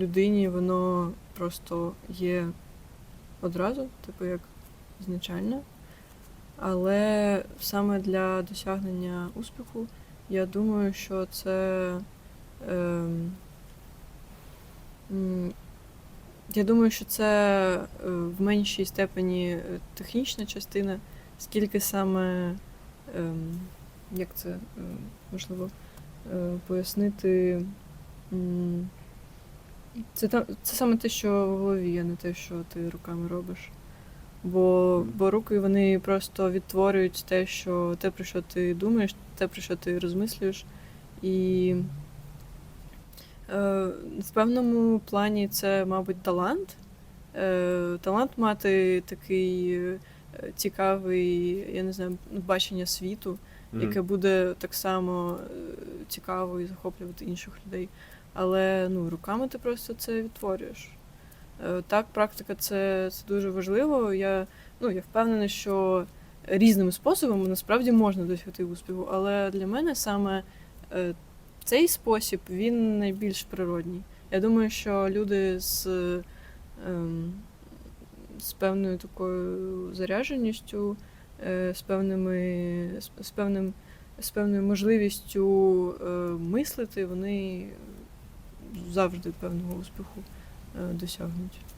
людині воно просто є одразу, типу як ізначально. Але саме для досягнення успіху, я думаю, що це. ем, я думаю, що це е, в меншій степені е, технічна частина, скільки саме, ем, як це е, можливо е, пояснити. м, Це, та- це саме те, що в голові, а не те, що ти руками робиш. Бо, бо руки вони просто відтворюють те, що те, про що ти думаєш, те, про що ти розмислюєш. І е, в певному плані це, мабуть, талант. Е, талант мати такий е, цікавий, я не знаю, бачення світу, яке буде так само е, цікаво і захоплювати інших людей. Але ну, руками ти просто це відтворюєш. Е, Так, практика це, це дуже важливо. Я, ну, я впевнена, що різними способами насправді можна досягти успіху, але для мене саме е, цей спосіб він найбільш природній. Я думаю, що люди з, ем, з певною такою зарядженістю, е, з, певними, з, певним, з певною можливістю мислити, вони завжди певного успіху е, досягнуть.